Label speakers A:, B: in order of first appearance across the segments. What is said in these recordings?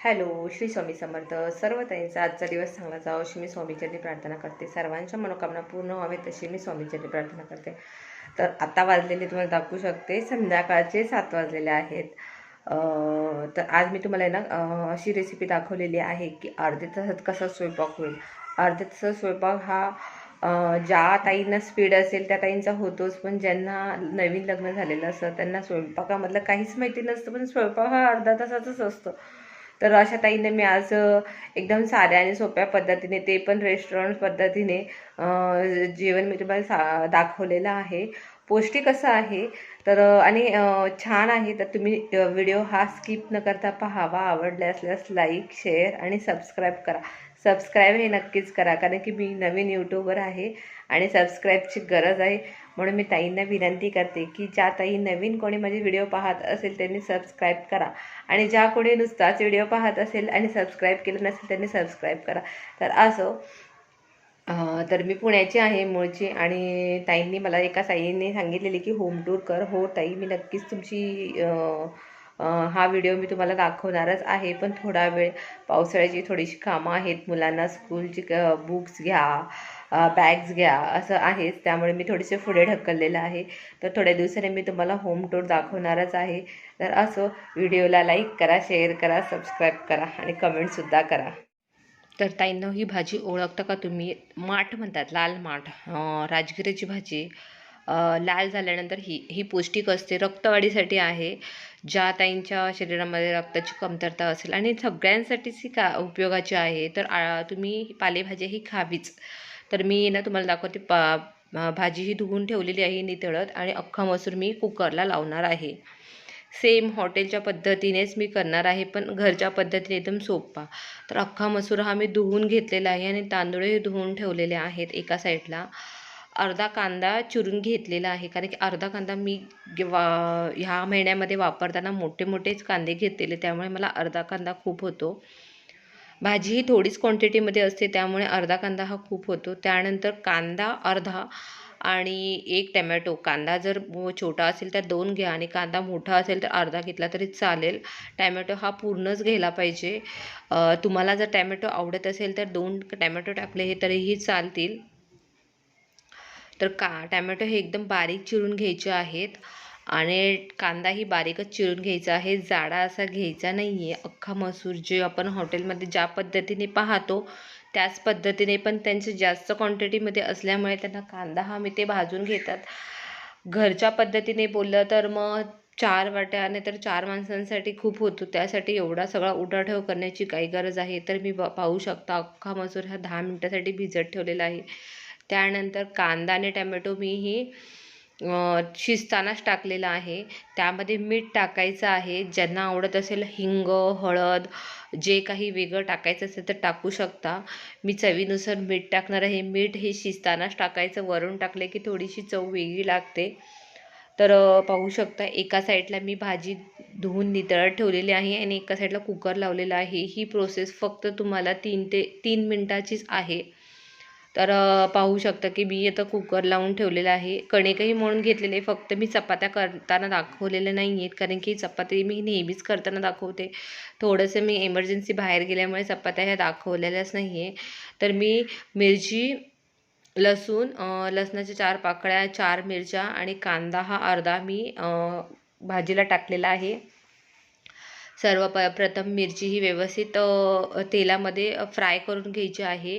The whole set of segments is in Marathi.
A: हॅलो श्री स्वामी समर्थ. सर्व ताईंचा आजचा दिवस चांगला जावं. अशी मी स्वामीचरणी प्रार्थना करते. सर्वांच्या मनोकामना पूर्ण व्हावेत तशी मी स्वामीचरणी प्रार्थना करते. तर आता वाजलेले तुम्हाला दाखवू शकते. संध्याकाळचे सात वाजलेले आहेत. तर आज मी तुम्हाला ना अशी रेसिपी दाखवलेली आहे की अर्ध्या तासात कसा स्वयंपाक होईल. अर्ध्या तासात स्वयंपाक हा ज्या ताईंना स्पीड असेल त्या ताईंचा होतोच. पण ज्यांना नवीन लग्न झालेलं असतं त्यांना स्वयंपाकामधलं काहीच माहिती नसतं पण स्वयंपाक हा अर्धा तासाचाच असतो. तर अशा ताईंना मी आज एकदम साध्या आणि सोप्या पद्धतीने ते पण रेस्टॉरंट पद्धतीने जेवण मी तुम्हाला सा दाखवलेलं आहे. पौष्टिक असं आहे. तर आणि छान आहे. तर तुम्ही व्हिडिओ हा स्किप न करता पाहावा. आवडले असल्यास लाईक शेअर आणि सबस्क्राईब करा. सबस्क्राईब हे नक्कीच करा. कारण की मी नवीन यूट्यूबर आहे आणि सबस्क्राईबची गरज आहे. म्हणून मी ताईंना विनंती करते की ज्या ताई नवीन कोणी माझे व्हिडिओ पाहत असेल त्यांनी सबस्क्राईब करा. आणि ज्या कोणी नुसताच व्हिडिओ पाहत असेल आणि सबस्क्राईब केलं नसेल त्यांनी सबस्क्राईब करा. तर असो तर मी पुण्याची आहे मूळची आणि ताईंनी मला एका ताईंनी सांगितलेली की होम टूर कर. हो ताई मी नक्कीच तुमची हा व्हिडिओ मी तुम्हाला दाखवणारच आहे पण थोडा वेळ पावसाळ्याची थोडीशी कामं आहेत मुलांना स्कूलची बुक्स घ्या. बॅग्स घ्या असं आहेच. त्यामुळे मी थोडेसे पुढे ढकललेलं आहे. तर थोड्या दिवसाने मी तुम्हाला होम टूर दाखवणारच आहे. तर असो व्हिडिओला लाईक करा शेअर करा सबस्क्राईब करा आणि कमेंटसुद्धा करा. तर ताईंना ही भाजी ओळखता का तुम्ही? माठ म्हणतात लाल माठ. अं, भाजी. लाल झाल्यानंतर ही ही पौष्टिक असते. रक्तवाढीसाठी आहे. ज्या ताईंच्या शरीरामध्ये रक्ताची कमतरता असेल आणि सगळ्यांसाठीच ही का उपयोगाची आहे तर आ, तुम्ही पालेभाजी पालेभाज्या ही खावीच. तर मी ना तुम्हाला दाखवते पा भाजी ही धुवून ठेवलेली आहे नितळत आणि अख्खा मसूर मी कुकरला लावणार आहे. सेम हॉटेलच्या पद्धतीनेच मी करणार आहे पण घरच्या पद्धतीने एकदम सोपा. तर अख्खा मसूर हा मी धुवून घेतलेला आहे आणि तांदूळही धुवून ठेवलेले आहेत एका साईडला. अर्धा कांदा चिरून घेतलेला आहे कारण की अर्धा कांदा मी वा ह्या महिन्यामध्ये वापरताना मोठे मोठेच कांदे घेतलेले त्यामुळे मला अर्धा कांदा खूप होतो. भाजी ही थोडीच क्वांटिटीमध्ये असते त्यामुळे अर्धा कांदा हा खूप होतो. त्यानंतर कांदा अर्धा आणि एक टमॅटो. कांदा जर मो- छोटा असेल तर दोन घ्या आणि कांदा मोठा असेल तर अर्धा घेतला तरी चालेल. टॅमॅटो हा पूर्णच घ्यायला पाहिजे. तुम्हाला जर टॅमॅटो आवडत असेल तर दोन टॅमॅटो टाकले हे तरीही चालतील. तर का टॅमॅटो हे एकदम बारीक चिरून घ्यायचे आहेत. आणि कांदाही बारीकच चिरून घ्यायचा आहे. जाडा असा घ्यायचा नाही आहे अख्खा मसूर जे आपण हॉटेलमध्ये ज्या पद्धतीने पाहतो त्याच पद्धतीने पण त्यांचे जास्त क्वांटिटीमध्ये असल्यामुळे त्यांना कांदा हा मी ते भाजून घेतात. घरच्या पद्धतीने बोललं तर मग चार वाट्याने तर चार माणसांसाठी खूप होतो. त्यासाठी एवढा सगळा उठाठेव करण्याची काही गरज आहे. तर मी ब- पाहू शकता अख्खा मसूर हा दहा मिनटासाठी भिजत ठेवलेला आहे. त्यानंतर कांदा आणि टॅमॅटो मी ही शिजतानाच टाकलेला आहे. त्यामध्ये मीठ टाकायचं आहे. ज्यांना आवडत असेल हिंग हळद जे काही वेगळं टाकायचं असेल तर टाकू शकता. मी चवीनुसार मीठ टाकणार आहे. मीठ हे शिजतानाच टाकायचं. वरून टाकले की थोडीशी चव वेगळी लागते. तर पाहू शकता एका साईडला मी भाजी धुवून नितळत ठेवलेली आहे आणि एका साईडला कुकर लावलेला आहे. ही प्रोसेस फक्त तुम्हाला तीन ते तीन मिनटाचीच आहे. तर पाहू शकता की मी आता कुकर लावून ठेवलेला आहे. कणिकही म्हणून घेतलेले फक्त मी चपात्या करताना दाखवलेल्या नाही आहेत कारण की चपाती मी नेहमीच करताना दाखवते. थोडंसं मी एमर्जन्सी बाहेर गेल्यामुळे चपात्या ह्या दाखवलेल्याच नाही आहे तर मी मिरची लसूण लसणाच्या चार पाकळ्या चार मिरच्या आणि कांदा हा अर्धा मी भाजीला टाकलेला आहे. सर्व प प्रथम मिरची ही व्यवस्थित तेलामध्ये फ्राय करून घ्यायची आहे.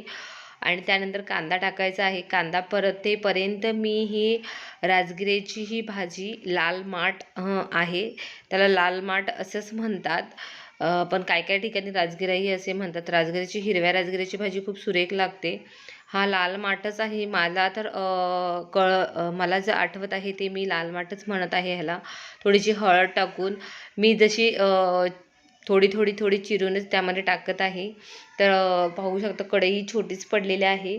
A: आणि त्यानंतर कांदा टाकायचा आहे. कांदा परतेपर्यंत मी ही राजगिऱ्याची ही भाजी लाल माठ आहे. त्याला लाल माठ असंच म्हणतात. पण काय काय ठिकाणी राजगिराही असे म्हणतात. राजगिऱ्याची हिरव्या राजगिऱ्याची भाजी खूप सुरेख लागते. हा लाल माठच आहे. मला तर कळ मला जे आठवत आहे ते मी लाल माठच म्हणत आहे ह्याला. थोडीशी हळद टाकून. मी जशी थोडी थोडी थोडी चिरूनच त्यामध्ये टाकत आहे. तर पाहू शकता कढई छोटीच पडलेली आहे.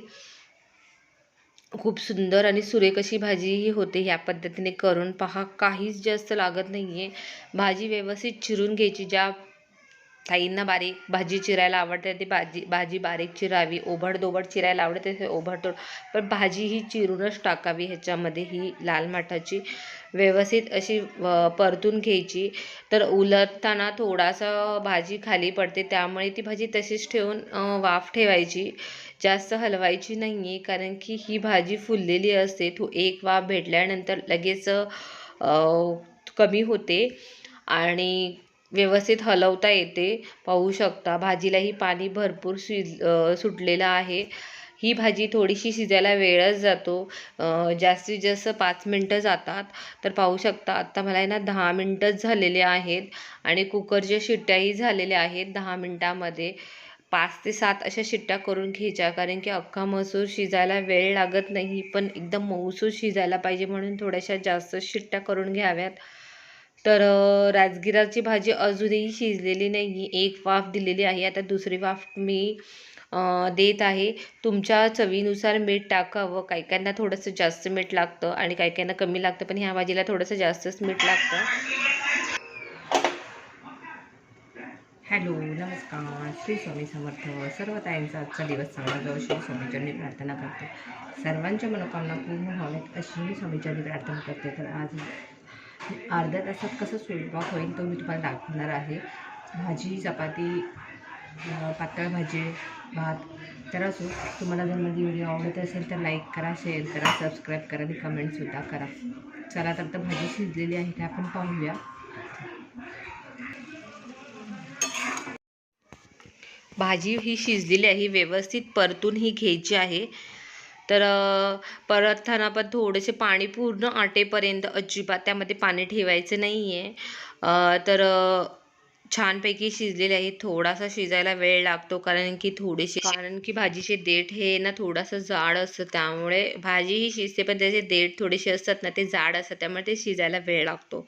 A: खूप सुंदर आणि सुरेख अशी भाजी ही होते ह्या पद्धतीने करून. पहा काहीच जास्त लागत नाही आहे भाजी व्यवस्थित चिरून घ्यायची. ज्या ताईंना बारीक भाजी चिरायला आवडते ती भाजी भाजी बारीक चिरावी ओभडदोबड चिरायला आवडते ते ओभडदोड पण भाजी ही चिरूनच टाकावी ह्याच्यामध्ये ही लाल माठाची व्यवस्थित अशी परतून घ्यायची. तर उलटताना थोडासा भाजी खाली पडते त्यामुळे ती भाजी तशीच ठेवून वाफ ठेवायची. जास्त हलवायची नाही आहे कारण की ही भाजी फुललेली असते. तो एक वाफ भेटल्यानंतर लगेच कमी होते. आणि व्यवस्थित हलवता येते. पाहू शकता भाजीलाही पाणी भरपूर शिज सुटलेलं आहे. ही भाजी थोडीशी शिजायला वेळच जातो. जास्तीत जास्त पाच मिनटं जातात. तर पाहू शकता आत्ता मला आहे ना दहा मिनटंच झालेले आहेत आणि कुकरच्या शिट्ट्याही झालेल्या आहेत दहा मिनटामध्ये. पाच ते सात अशा शिट्ट्या करून घ्यायच्या कारण की अख्खा मसूर शिजायला वेळ लागत नाही पण एकदम मऊसूर शिजायला पाहिजे म्हणून थोड्याशा जास्त शिट्ट्या करून घ्याव्यात. तर राजगिराची भाजी अजूनही शिजलेली नाही एक वाफ दिलेली आहे. आता दुसरी वाफ मी देत आहे. तुमच्या चवीनुसार मीठ टाकावं. काही काहींना थोडंसं जास्त मीठ लागतं आणि काही काहींना कमी लागतं पण ह्या भाजीला थोडंसं जास्तच मीठ लागतं. हॅलो नमस्कार. श्री स्वामी समर्थ. सर्व ताईंचा आजचा दिवस चांगला जाऊ श्री स्वामीचरणी प्रार्थना करते. सर्वांच्या मनोकामना पूर्ण व्हाव्यात अशी मी स्वामीचरणी प्रार्थना करते. तर आज अर्ध्या तासात कसं स्वयंपाक होईल तो मी तुम्हाला दाखवणार आहे. भाजी चपाती पातळ भाजी भात. तर असो तुम्हाला जर माझी व्हिडिओ आवडत असेल तर लाईक करा शेअर करा सबस्क्राईब करा आणि कमेंटसुद्धा करा. चला तर आता भाजी शिजलेली आहे ते आपण पाहूया. भाजी ही शिजलेली आहे व्यवस्थित परतून ही घ्यायची आहे. तर परतताना पण थोडेसे पाणी पूर्ण आटेपर्यंत अजिबात त्यामध्ये पाणी ठेवायचं नाही आहे तर छानपैकी शिजलेले आहे थोडासा शिजायला वेळ लागतो कारण की थोडेसे कारण की भाजीचे देठ हे ना थोडासा जाड असतं त्यामुळे भाजी ही शिजते पण त्याचे देठ थोडेसे असतात ना ते जाड असतात त्यामुळे ते शिजायला वेळ लागतो.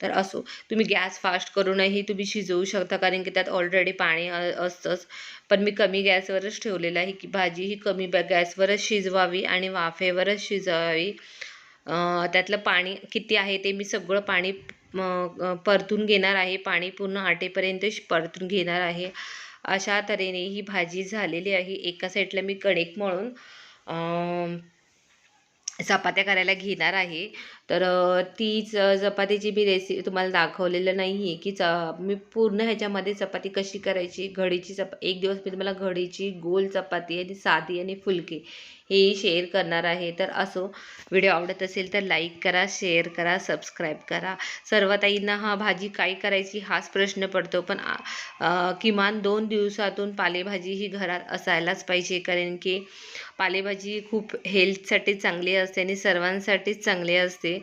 A: तर असो. तुम्ही गॅस फास्ट करूनही तुम्ही शिजवू शकता कारण की त्यात ऑलरेडी पाणी असतंच. पण मी कमी गॅसवरच ठेवलेलं आहे की भाजी ही कमी गॅसवरच शिजवावी आणि वाफेवरच शिजवावी. त्यातलं पाणी किती आहे ते मी सगळं पाणी परतून घेणार आहे. पाणी पूर्ण आटेपर्यंत परतून घेणार आहे. अशा तऱ्हेने ही भाजी झालेली आहे. एका साईडला मी कणिक मळून चपात्या करायला घेणार आहे. तर तीच चपातीची मी रेसिपी तुम्हाला दाखवलेलं नाही आहे की च मी पूर्ण ह्याच्यामध्ये चपाती कशी करायची घडीची चपा एक दिवस मी तुम्हाला घडीची गोल चपाती आणि साधी आणि फुलकी हे शेअर करणार आहे. तर असो व्हिडिओ आवडत असेल तर लाईक करा शेअर करा सबस्क्राईब करा. सर्व ताईंना हा भाजी काय करायची हाच प्रश्न पडतो पण किमान दोन दिवसातून पालेभाजी ही घरात असायलाच पाहिजे कारण की पालेभाजी खूप हेल्थसाठी चांगली असते आणि सर्वांसाठीच चांगली असते.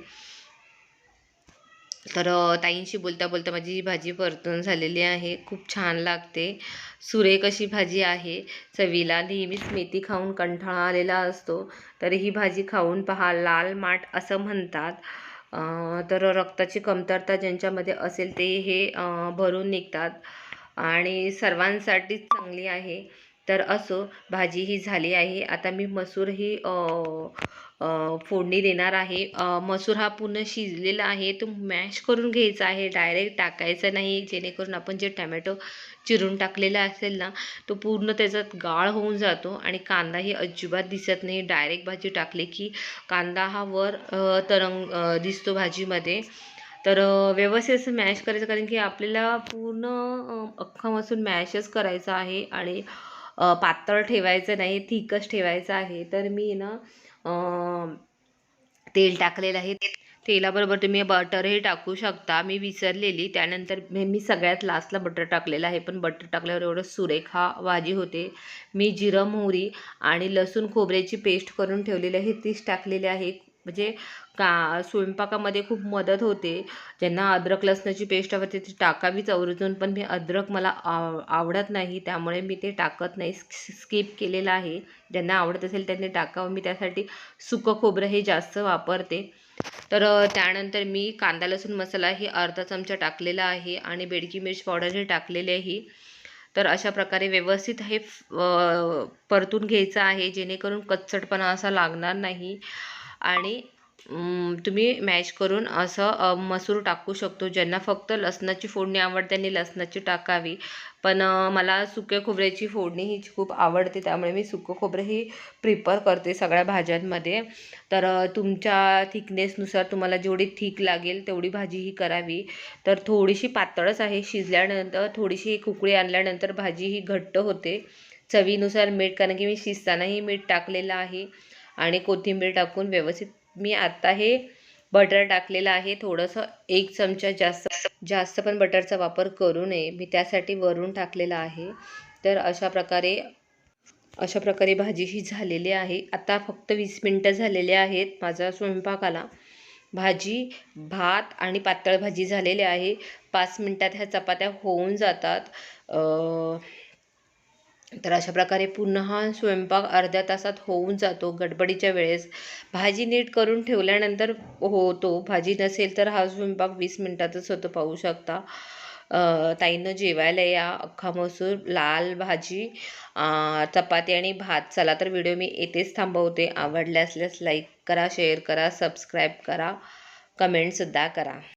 A: तर ताईंशी बोलता बोलता माझी ही भाजी परतून झालेली आहे खूप छान लागते. सुरेख अशी भाजी आहे? चवीला नेहमीच मेथी खाऊन कंठाळा आलेला असतो. तर ही भाजी खाऊन पहा लाल माठ असं म्हणतात. तर रक्ताची कमतरता ज्यांच्यामध्ये असेल ते हे भरून निघतात. आणि सर्वांसाठीच चांगली आहे. तर असो भाजी ही झाली आहे. आता मी मसूर ही फोडणी देणार आहे. मसूर हा पूर्ण शिजलेला आहे. तो मॅश करून घ्यायचा आहे. डायरेक्ट टाकायचा नाही. जेणेकरून आपण जे टॅमॅटो चिरून टाकलेला असेल ना तो पूर्ण त्याच्यात गाळ होऊन जातो आणि कांदाही अजिबात दिसत नाही. डायरेक्ट भाजी टाकली की कांदा हा वर तरंग दिसतो भाजीमध्ये. तर व्यवस्थित असं मॅश करायचं. कारण की आपल्याला पूर्ण अख्खा मसूर मॅशच करायचा आहे आणि पातळ ठेवायचं नाही थिकच ठेवायचं आहे. तर मी ना तेल टाकलेलं आहे. तेलाबरोबर तुम्ही बटरही टाकू शकता. मी विसरलेली. त्यानंतर मी सगळ्यात लास्टला बटर टाकलेलं आहे. पण बटर टाकल्यावर एवढं सुरेख हा भाजी होते. मी जिरं मोहरी आणि लसूण खोबऱ्याची पेस्ट करून ठेवलेली आहे. तीच टाकलेली आहे. म्हणजे का स्वयंपाकामध्ये खूप मदत होते. ज्यांना अद्रक लसणाची पेस्ट आवडते ती टाकावीच आवर्जून पण मी अद्रक मला आव आवडत नाही त्यामुळे मी ते टाकत नाही. स्किप केलेलं आहे. ज्यांना आवडत असेल त्यांनी टाकावं. मी त्यासाठी सुकं खोबरं हे जास्त वापरते. तर त्यानंतर मी कांदा लसूण मसाला हे अर्धा चमचा टाकलेला आहे आणि बेडकी मिरची पावडर हे टाकलेले आहे. तर अशा प्रकारे व्यवस्थित हे परतून घ्यायचं आहे. जेणेकरून कच्चटपणा असा लागणार नाही. आणि तुम्ही मॅश करून असं मसूर टाकू शकतो. ज्यांना फक्त लसणाची फोडणी आवडते त्यांनी लसणाची टाकावी. पण मला सुक्या खोबऱ्याची फोडणी ही खूप आवडते. त्यामुळे मी सुकं खोबरं ही प्रिफर करते सगळ्या भाज्यांमध्ये. तर तुमच्या थिकनेसनुसार तुम्हाला जेवढी थिक लागेल तेवढी भाजी ही करावी. तर थोडीशी पातळच आहे. शिजल्यानंतर थोडीशी एक आणल्यानंतर भाजी ही घट्ट होते. चवीनुसार मीठ कारण की मी शिजतानाही मीठ टाकलेलं आहे. आणि कोथिंबीर टाकून व्यवस्थित मी आत्ता हे बटर टाकलेलं आहे. थोडंसं एक चमचा जास्त जास्त पण बटरचा वापर करू नये. मी त्यासाठी वरून टाकलेलं आहे. तर अशा प्रकारे अशा प्रकारे भाजी ही झालेली आहे. आता फक्त वीस मिनटं झालेले आहेत माझा स्वयंपाकाला भाजी भात आणि पातळ भाजी झालेली आहे. पाच मिनटात ह्या चपात्या होऊन जातात. तर अशा प्रकारे पुन्हा हा स्वयंपाक अर्ध्या तासात होऊन जातो गडबडीच्या वेळेस. भाजी नीट करून ठेवल्यानंतर होतो. भाजी नसेल तर हा स्वयंपाक वीस मिनटातच होतो पाहू शकता. ताईनं जेवायला या अख्खा मसूर लाल भाजी चपाती आणि भात. चला तर व्हिडिओ मी येथेच थांबवते. आवडल्यासल्यास असल्यास लाईक करा शेअर करा सबस्क्राईब करा. कमेंटसुद्धा करा.